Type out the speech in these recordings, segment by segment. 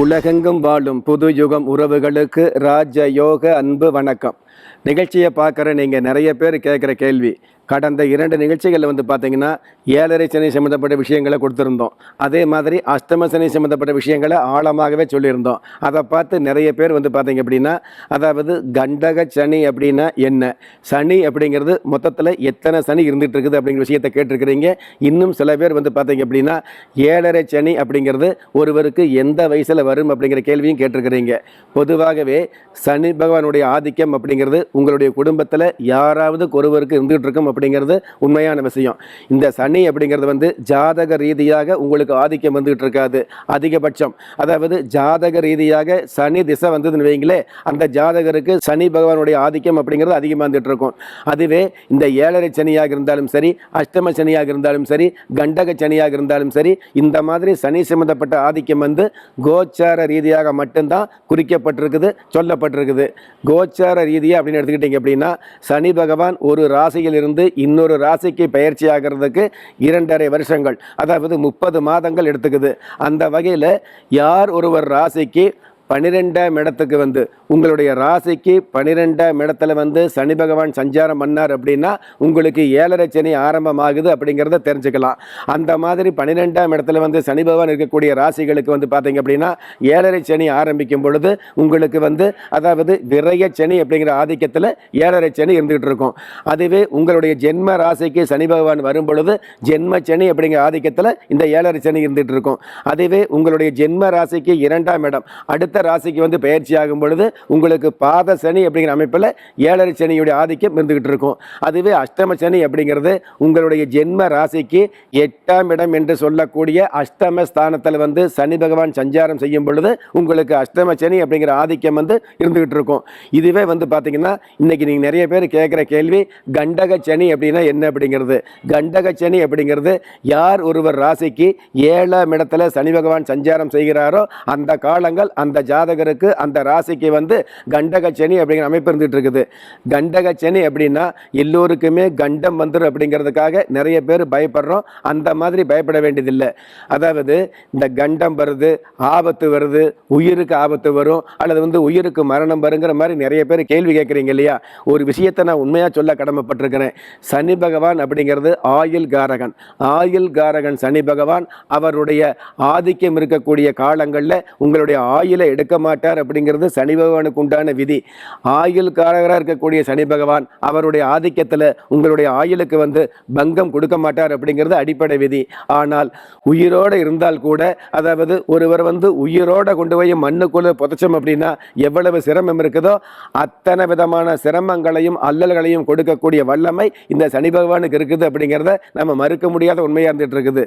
உலகெங்கும் வாழும் புது யுகம் உறவுகளுக்கு ராஜ யோக அன்பு வணக்கம். நிகழ்ச்சியை பார்க்குற நீங்கள் நிறைய பேர் கேட்குற கேள்வி கடந்த இரண்டு நிகழ்ச்சிகளில் வந்து பார்த்தீங்கன்னா ஏழரை சனி சம்மந்தப்பட்ட விஷயங்களை கொடுத்துருந்தோம். அதே மாதிரி அஷ்டம சனி சம்மந்தப்பட்ட விஷயங்களை ஆழமாகவே சொல்லியிருந்தோம். அதை பார்த்து நிறைய பேர் வந்து பார்த்தீங்க அப்படின்னா அதாவது கண்டக சனி அப்படின்னா என்ன? சனி அப்படிங்கிறது மொத்தத்தில் எத்தனை சனி இருந்துகிட்டு இருக்குது அப்படிங்கிற விஷயத்தை கேட்டிருக்கிறீங்க. இன்னும் சில பேர் வந்து பார்த்தீங்க அப்படின்னா ஏழரை சனி அப்படிங்கிறது ஒருவருக்கு எந்த வயசில் வரும் அப்படிங்கிற கேள்வியும் கேட்டிருக்கிறீங்க. பொதுவாகவே சனி பகவானுடைய ஆதிக்கம் அப்படிங்கிறது உங்களுடைய குடும்பத்தில் யாராவது ஒருவருக்கு இருந்துகிட்டு இருக்கும் அப்படிங்கிறது உண்மையான விஷயம். இந்த சனி அப்படிங்கிறது வந்து ஜாதக ரீதியாக உங்களுக்கு ஆதிக்கம் வந்துகிட்டு இருக்காது அதிகபட்சம். அதாவது ஜாதக ரீதியாக சனி திசை வந்ததுன்னு வைங்களே அந்த ஜாதகருக்கு சனி பகவானுடைய ஆதிக்கம் அப்படிங்கிறது அதிகமாக வந்துட்டு இருக்கும். அதுவே இந்த ஏழரை சனியாக இருந்தாலும் சரி அஷ்டம சனியாக இருந்தாலும் சரி கண்டக சனியாக இருந்தாலும் சரி இந்த மாதிரி சனி சம்பந்தப்பட்ட ஆதிக்கம் வந்து கோச்சார ரீதியாக மட்டும்தான் குறிக்கப்பட்டிருக்குது சொல்லப்பட்டிருக்குது. கோச்சார ரீதியாக அப்படின்னு எடுத்துக்கிட்டீங்க அப்படின்னா சனி பகவான் ஒரு ராசியில் இருந்து இன்னொரு ராசிக்கு பயிற்சி ஆகிறதுக்கு இரண்டரை வருஷங்கள் அதாவது முப்பது மாதங்கள் எடுத்துக்குது. அந்த வகையில் யார் ஒருவர் ராசிக்கு பனிரெண்டாம் இடத்துக்கு வந்து உங்களுடைய ராசிக்கு பனிரெண்டாம் இடத்துல வந்து சனி பகவான் சஞ்சாரம் பண்ணார் அப்படின்னா உங்களுக்கு ஏழரை சனி ஆரம்பமாகுது அப்படிங்கிறத தெரிஞ்சுக்கலாம். அந்த மாதிரி பன்னிரெண்டாம் இடத்துல வந்து சனி பகவான் இருக்கக்கூடிய ராசிகளுக்கு வந்து பார்த்தீங்க அப்படின்னா ஏழரை சனி ஆரம்பிக்கும் பொழுது உங்களுக்கு வந்து அதாவது விரைய சனி அப்படிங்கிற ஆதிக்கத்தில் ஏழரை சனி இருந்துகிட்டு இருக்கும். அதுவே உங்களுடைய ஜென்ம ராசிக்கு சனி பகவான் வரும் பொழுது ஜென்ம சனி அப்படிங்கிற ஆதிக்கத்தில் இந்த ஏழரை சனி இருந்துகிட்டு இருக்கும். அதுவே உங்களுடைய ஜென்ம ராசிக்கு இரண்டாம் இடம். அடுத்த ராசிக்கு வந்து பயிற்சி ஆகும் பொழுது உங்களுக்கு பாத சனி அப்படிங்கிற அமைப்பில் ஏழரை சனியுடைய ஆதிக்கம் இருந்துகிட்டு இருக்கும். அதுவே அஷ்டம சனி அப்படிங்கிறது உங்களுடைய ஜென்ம ராசிக்கு எட்டாம் இடம் என்று சொல்லக்கூடிய அஷ்டம ஸ்தானத்தில் வந்து சனி பகவான் சஞ்சாரம் செய்யும் பொழுது உங்களுக்கு அஷ்டம சனி அப்படிங்கிற ஆதிக்கம் வந்து இருந்துகிட்டு இருக்கும். இதுவே வந்து பார்த்தீங்கன்னா இன்னைக்கு நீங்கள் நிறைய பேர் கேட்குற கேள்வி கண்டக சனி அப்படின்னா என்ன அப்படிங்கிறது? கண்டக சனி அப்படிங்கிறது யார் ஒருவர் ராசிக்கு ஏழாம் இடத்துல சனி பகவான் சஞ்சாரம் செய்கிறாரோ அந்த காலங்கள் அந்த ஜாதகருக்கு அந்த ராசிக்கு வந்து கண்டக சனி அப்படிங்கிற அமைப்பு இருந்துகிட்டு இருக்குது. கண்டக சனி அப்படின்னா எல்லோருக்குமே கண்டம் வந்துடும் அப்படிங்கிறதுக்காக நிறைய பேர் பயப்படுறோம். அந்த மாதிரி பயப்பட வேண்டியதில்லை. அதாவது இந்த கண்டம் வருது ஆபத்து வருது உயிருக்கு ஆபத்து வரும் அல்லது வந்து உயிருக்கு மரணம் வருங்கிற மாதிரி நிறைய பேர் கேள்வி கேட்குறீங்க இல்லையா? ஒரு விஷயத்தை நான் உண்மையாக சொல்ல கடமைப்பட்டிருக்கிறேன். சனி பகவான் அப்படிங்கிறது ஆயுள் காரகன். ஆயுள் காரகன் சனி பகவான் அவருடைய ஆதிக்கம் இருக்கக்கூடிய காலங்களில் உங்களுடைய ஆயுளை எடுக்க மாட்டார் அப்படிங்கிறது சனி பகவானுக்கு உண்டான விதி. ஆயுள் காரகராக இருக்கக்கூடிய சனி பகவான் அவருடைய ஆதிக்கத்தில் உங்களுடைய ஆயுளுக்கு வந்து பங்கம் கொடுக்க மாட்டார் அப்படிங்கிறது அடிப்படை விதி. ஆனால் உயிரோடு இருந்தால் கூட அதாவது ஒருவர் வந்து உயிரோட கொண்டு போய் மண்ணுக்குள்ள புதைச்சோம் அப்படின்னா எவ்வளவு சிரமம் இருக்குதோ அத்தனை விதமான சிரமங்களையும் அல்லல்களையும் கொடுக்கக்கூடிய வல்லமை இந்த சனி பகவானுக்கு இருக்குது அப்படிங்கிறத நம்ம மறுக்க முடியாத உண்மையாக இருந்துட்டு இருக்குது.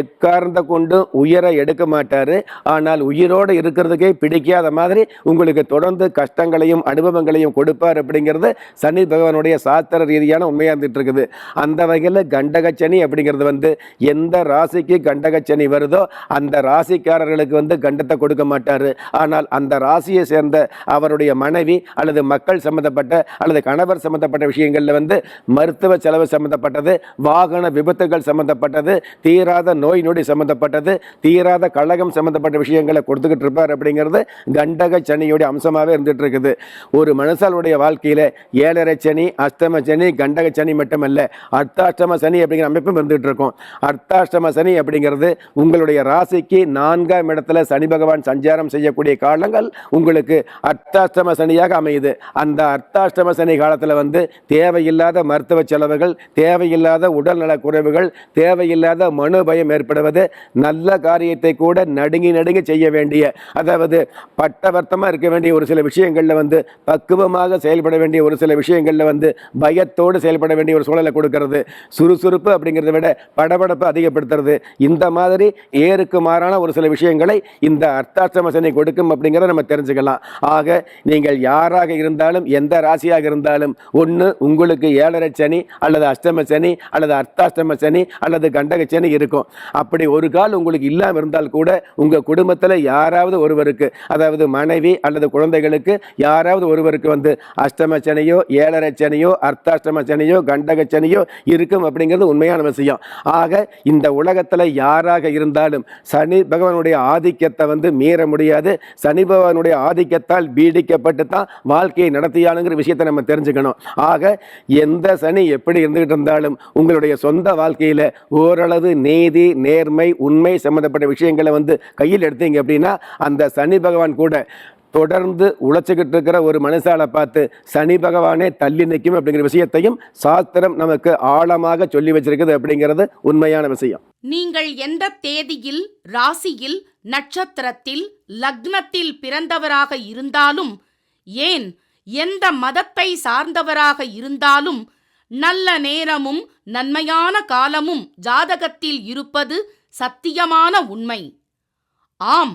எக்கார்ந்த கொண்டு உயிரை எடுக்க மாட்டார் ஆனால் உயிரோடு இருக்கிறதுக்கே பிடிக்காத மாதிரி உங்களுக்கு தொடர்ந்து கஷ்டங்களையும் அனுபவங்களையும் கொடுப்பார் அப்படிங்கிறது சனி பகவானுடைய சாஸ்திர ரீதியான உண்மையாக இருந்துட்டு இருக்குது. அந்த வகையில் கண்டகச்சனி அப்படிங்கிறது வந்து எந்த ராசிக்கு கண்டகச்சனி வருதோ அந்த ராசிக்காரர்களுக்கு வந்து கண்டத்தை கொடுக்க மாட்டார். ஆனால் அந்த ராசியை சேர்ந்த அவருடைய மனைவி அல்லது மக்கள் சம்பந்தப்பட்ட அல்லது கணவர் சம்பந்தப்பட்ட விஷயங்களில் வந்து மருத்துவ செலவு சம்பந்தப்பட்டது வாகன விபத்துகள் சம்பந்தப்பட்டது தீராத நோய் நொடி சம்பந்தப்பட்டது தீராத கழகம் சம்பந்தப்பட்ட விஷயங்களை கொடுத்துக்கிட்டு இருப்பார் அப்படிங்கிற அப்படிங்கிறது கண்டக சனியுடைய அம்சமாகவே இருந்துட்டு இருக்குது ஒரு மனுஷாளுடைய வாழ்க்கையில் ஏழரை சனி அஷ்டம சனி கண்டக சனி மட்டுமல்ல அர்த்தாஷ்டம சனி அப்படிங்கிற அமைப்பும் இருந்துகிட்டு இருக்கும் அர்த்தாஷ்டம சனி அப்படிங்கிறது உங்களுடைய ராசிக்கு நான்காம் இடத்துல சனி பகவான் சஞ்சாரம் செய்யக்கூடிய காலங்கள் உங்களுக்கு அர்த்தாஷ்டம சனியாக அமையுது. அந்த அர்த்தாஷ்டம சனி காலத்தில் வந்து தேவையில்லாத மருத்துவ செலவுகள் தேவையில்லாத உடல்நலக் குறைவுகள் தேவையில்லாத மனு பயம் ஏற்படுவது நல்ல காரியத்தை கூட நடுங்கி நடுங்கி செய்ய வேண்டிய அதாவது பட்டவர்த்தமாக இருக்க வேண்டிய ஒரு சில விஷயங்களில் வந்து பக்குவமாக செயல்பட வேண்டிய ஒரு சில விஷயங்களில் வந்து பயத்தோடு செயல்பட வேண்டிய ஒரு சூழலை கொடுக்கறது. சுறுசுறுப்பு அப்படிங்கிறத விட படபடப்பு அதிகப்படுத்துறது. இந்த மாதிரி ஏருக்கு மாறான ஒரு சில விஷயங்களை இந்த அர்த்தாஷ்டம சனி கொடுக்கும் அப்படிங்கிறத நம்ம தெரிஞ்சுக்கலாம். ஆக நீங்கள் யாராக இருந்தாலும் எந்த ராசியாக இருந்தாலும் ஒன்று உங்களுக்கு ஏழரை சனி அல்லது அஷ்டம சனி அல்லது அர்த்தாஷ்டம சனி அல்லது கண்டக சனி இருக்கும். அப்படி ஒரு கால் உங்களுக்கு இல்லாமல் இருந்தால் கூட உங்கள் குடும்பத்தில் யாராவது ஒருவருக்கு ஒருவருக்கு அதாவது மனைவி அல்லது குழந்தைகளுக்கு யாராவது ஒருவருக்கு வந்து அஷ்டம சனியோ ஏழரை சனியோ அர்த்தாஷ்டம சனியோ கண்டக சனியோ இருக்கும் அப்படிங்கிறது உண்மையான விஷயம். ஆக இந்த உலகத்தில் யாராக இருந்தாலும் சனி பகவானுடைய ஆதிக்கத்தை வந்து மீற முடியாது. சனி பகவானுடைய ஆதிக்கத்தால் பீடிக்கப்பட்டு தான் வாழ்க்கையை நடத்தியானுங்கிற விஷயத்தை நம்ம தெரிஞ்சுக்கணும். ஆக எந்த சனி எப்படி இருந்துகிட்டு இருந்தாலும் உங்களுடைய சொந்த வாழ்க்கையில் ஓரளவு நீதி நேர்மை உண்மை சம்மந்தப்பட்ட விஷயங்களை வந்து கையில் எடுத்தீங்க அப்படின்னா அந்த சனி சனி பகவான் கூட தொடர்ந்து உழைச்சிக்கிட்டு இருக்கிற ஒரு மனுஷாலை பார்த்து சனி பகவானே தள்ளி நிற்கும் அப்படிங்கிற விஷயத்தையும் சாஸ்திரம் நமக்கு ஆழமாக சொல்லி வச்சிருக்குது அப்படிங்கிறது உண்மையான விஷயம். நீங்கள் எந்த தேதியில் ராசியில் நட்சத்திரத்தில் லக்னத்தில் பிறந்தவராக இருந்தாலும் ஏன் எந்த மதத்தை சார்ந்தவராக இருந்தாலும் நல்ல நேரமும் நன்மையான காலமும் ஜாதகத்தில் இருப்பது சத்தியமான உண்மை. ஆம்